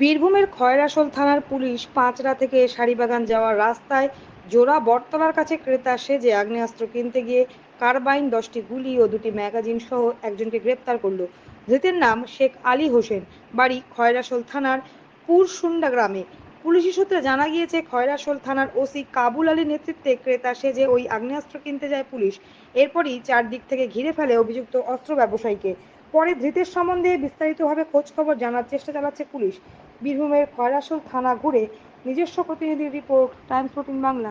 বীরভূমের খয়রাসোল থানার পুলিশ পাঁচরা থেকে শাড়িবাগান যাওয়ার রাস্তায় জোড়া বটতলার কাছে ক্রেতা সেজে আগ্নেয়াস্ত্র কিনতে গিয়ে কারবাইন দশটি গুলি ও দুটি ম্যাগাজিন সহ একজনকে গ্রেপ্তার করল। ধৃতের নাম শেখ আলী হোসেন, বাড়ি খয়রাসোল থানার পুরসুন্ডা গ্রামে। পুলিশি সূত্রে জানা গিয়েছে, খয়রাসোল থানার ওসি কাবুল আলীর নেতৃত্বে ক্রেতা সেজে ওই আগ্নেয়াস্ত্র কিনতে যায় পুলিশ। এরপরই চারদিক থেকে ঘিরে ফেলে অভিযুক্ত অস্ত্র ব্যবসায়ীকে। পরে ধৃতের সম্বন্ধে বিস্তারিতভাবে খোঁজ খবর জানার চেষ্টা চালাচ্ছে পুলিশ। বীরভূমের খয়রাসোল থানা ঘুরে নিজস্ব প্রতিনিধি রিপোর্ট টাইমস ফোর্টিন বাংলা।